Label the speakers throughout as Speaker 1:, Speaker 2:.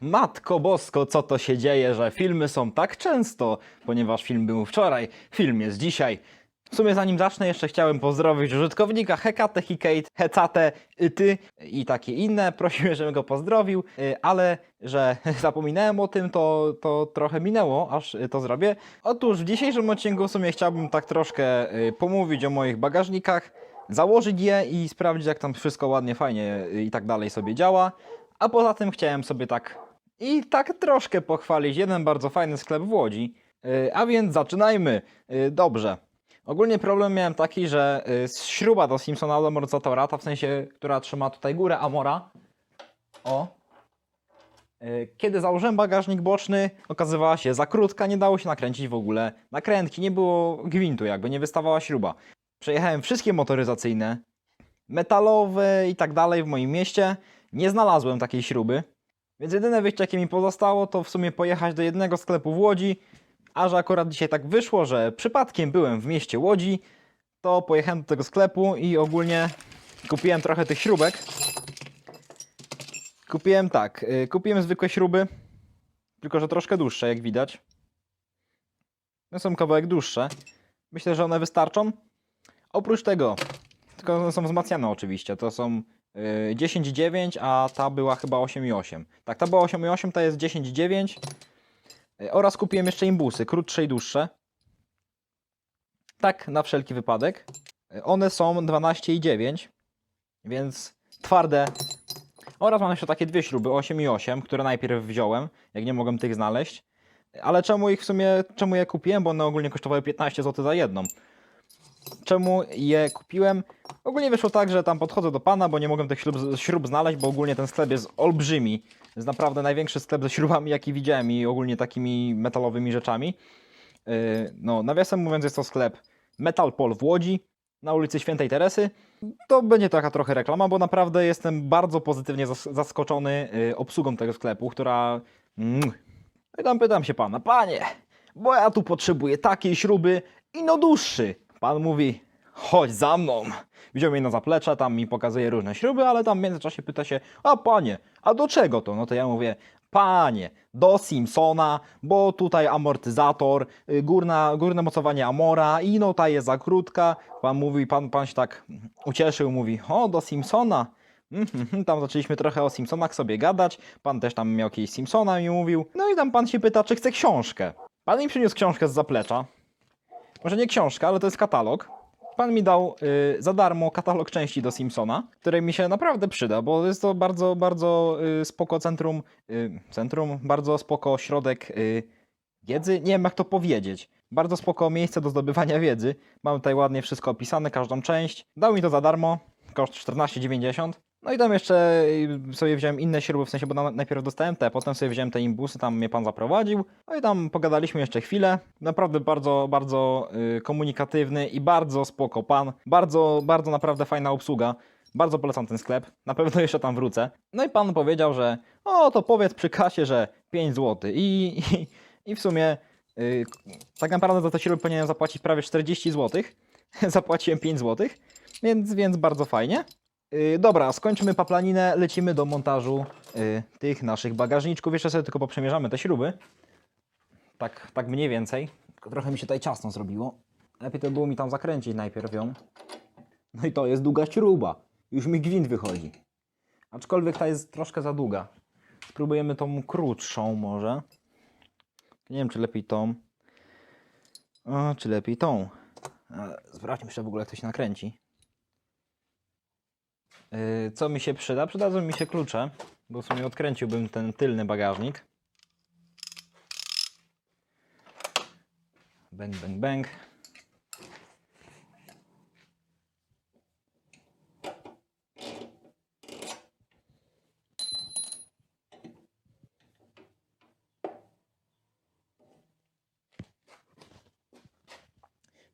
Speaker 1: Matko Bosko, co to się dzieje, że filmy są tak często, ponieważ film był wczoraj, film jest dzisiaj. W sumie zanim zacznę, jeszcze chciałem pozdrowić użytkownika Hekate, Hikate, Hecate, Ty i takie inne. Prosiłem, żebym go pozdrowił, y, ale że zapominałem o tym, to, to trochę minęło, aż to zrobię. Otóż w dzisiejszym odcinku w sumie chciałbym tak troszkę y, pomówić o moich bagażnikach, założyć je i sprawdzić, jak tam wszystko ładnie, fajnie y, i tak dalej sobie działa. A poza tym chciałem sobie tak i tak troszkę pochwalić jeden bardzo fajny sklep w Łodzi. Yy, A więc zaczynajmy. Yy, Dobrze. Ogólnie problem miałem taki, że yy, śruba do Simpsona do amortyzatora, ta w sensie, która trzyma tutaj górę Amora. O. Kiedy założyłem bagażnik boczny, okazywała się za krótka, nie dało się nakręcić w ogóle nakrętki, nie było gwintu jakby, nie wystawała śruba. Przejechałem wszystkie motoryzacyjne, metalowe i tak dalej w moim mieście. Nie znalazłem takiej śruby. Więc jedyne wyjście, jakie mi pozostało, to w sumie pojechać do jednego sklepu w Łodzi, a że akurat dzisiaj tak wyszło, że przypadkiem byłem w mieście Łodzi, to pojechałem do tego sklepu i ogólnie kupiłem trochę tych śrubek. Kupiłem tak, y, kupiłem zwykłe śruby, tylko że troszkę dłuższe, jak widać. No są kawałek dłuższe. Myślę, że one wystarczą. Oprócz tego, tylko one są wzmacniane oczywiście, to są 10,9, a ta była chyba 8,8. Tak, ta była 8,8, ta jest 10,9. Y, Oraz kupiłem jeszcze imbusy, krótsze i dłuższe. Tak, na wszelki wypadek. Y, One są 12,9, więc twarde. Oraz mam jeszcze takie dwie śruby, 8 i 8, które najpierw wziąłem, jak nie mogłem tych znaleźć. Ale czemu ich w sumie, czemu je kupiłem? Bo one ogólnie kosztowały 15 zł za jedną czemu je kupiłem. Ogólnie wyszło tak, że tam podchodzę do pana, bo nie mogłem tych śrub, śrub znaleźć, bo ogólnie ten sklep jest olbrzymi. Jest naprawdę największy sklep ze śrubami, jaki widziałem i ogólnie takimi metalowymi rzeczami. Yy, no, nawiasem mówiąc, jest to sklep Metal Pol w Łodzi, na ulicy Świętej Teresy. To będzie taka trochę reklama, bo naprawdę jestem bardzo pozytywnie zas- zaskoczony yy, obsługą tego sklepu, która... Mm. No I tam pytam się pana, panie, bo ja tu potrzebuję takiej śruby i no dłuższy. Pan mówi, chodź za mną. Wziął mnie na zaplecze, tam mi pokazuje różne śruby, ale tam w międzyczasie pyta się, a panie, a do czego to? No to ja mówię, panie, do Simpsona, bo tutaj amortyzator, y, górna, górne mocowanie Amora i no ta jest za krótka. Pan mówi, pan, pan się tak ucieszył, mówi, o, do Simpsona. Mhm, tam zaczęliśmy trochę o Simpsonach sobie gadać. Pan też tam miał jakiegoś Simpsona mi mówił. No i tam pan się pyta, czy chce książkę. Pan mi przyniósł książkę z zaplecza. Może nie książka, ale to jest katalog. Pan mi dał y, za darmo katalog części do Simpsona, który mi się naprawdę przyda, bo jest to bardzo, bardzo y, spoko centrum, y, centrum, bardzo spoko środek y, wiedzy. Nie wiem jak to powiedzieć. Bardzo spoko miejsce do zdobywania wiedzy. Mam tutaj ładnie wszystko opisane, każdą część. Dał mi to za darmo, koszt 14,90. No i tam jeszcze y, sobie wziąłem inne śruby, w sensie, bo na, najpierw dostałem te, potem sobie wziąłem te imbusy, tam mnie pan zaprowadził. No i tam pogadaliśmy jeszcze chwilę. Naprawdę bardzo, bardzo y, komunikatywny i bardzo spoko pan. Bardzo, bardzo naprawdę fajna obsługa. Bardzo polecam ten sklep. Na pewno jeszcze tam wrócę. No i pan powiedział, że o, to powiedz przy kasie, że 5 zł. I, i, i w sumie y, tak naprawdę za te śruby powinienem zapłacić prawie 40 zł. Zapłaciłem 5 zł, więc, więc bardzo fajnie. Yy, dobra, skończmy paplaninę, lecimy do montażu yy, tych naszych bagażniczków. Jeszcze sobie tylko poprzemierzamy te śruby. Tak, tak mniej więcej. Tylko trochę mi się tutaj ciasno zrobiło. Lepiej to było mi tam zakręcić najpierw ją. No i to jest długa śruba. Już mi gwint wychodzi. Aczkolwiek ta jest troszkę za długa. Spróbujemy tą krótszą może. Nie wiem, czy lepiej tą. O, czy lepiej tą. Sprawdźmy jeszcze w ogóle, jak to się nakręci. Yy, Co mi się przyda? Przydadzą mi się klucze, bo w sumie odkręciłbym ten tylny bagażnik. Bang, bang, bang.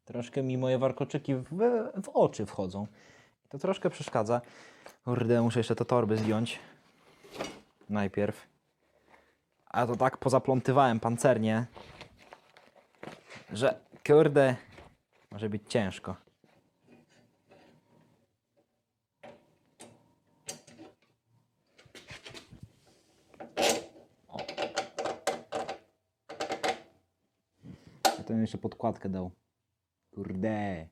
Speaker 1: Troszkę mi moje warkoczyki w, w oczy wchodzą. To troszkę przeszkadza. Kurde, muszę jeszcze te torby zdjąć. Najpierw. A to tak pozaplątywałem pancernie, że kurde, może być ciężko. ten jeszcze podkładkę dał. Kurde.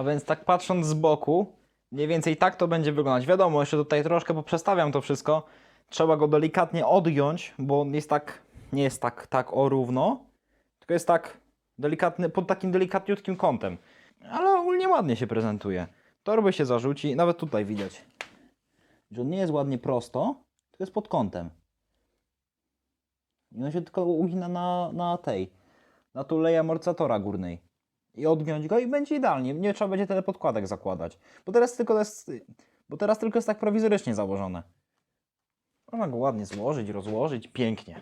Speaker 1: A więc tak patrząc z boku, mniej więcej tak to będzie wyglądać. Wiadomo, jeszcze tutaj troszkę poprzestawiam to wszystko. Trzeba go delikatnie odgiąć, bo on jest tak, nie jest tak, tak o równo, tylko jest tak delikatny, pod takim delikatniutkim kątem. Ale ogólnie ładnie się prezentuje. Torby się zarzuci, nawet tutaj widać, że on nie jest ładnie prosto, tylko jest pod kątem. I on się tylko ugina na, na tej, na tulej amortyzatora górnej i odgiąć go i będzie idealnie. Nie trzeba będzie tyle podkładek zakładać. Bo teraz tylko jest, bo teraz tylko jest tak prowizorycznie założone. Można go ładnie złożyć, rozłożyć, pięknie.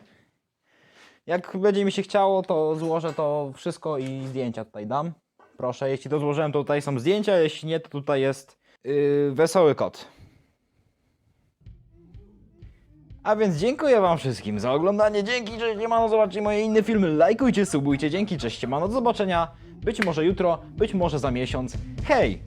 Speaker 1: Jak będzie mi się chciało, to złożę to wszystko i zdjęcia tutaj dam. Proszę, jeśli to złożyłem, to tutaj są zdjęcia, jeśli nie, to tutaj jest yy, wesoły kot. A więc dziękuję wam wszystkim za oglądanie. Dzięki, cześć, siemano, zobaczcie moje inne filmy. Lajkujcie, subujcie. Dzięki, cześć, siemano, do zobaczenia. Być może jutro, być może za miesiąc. Hej!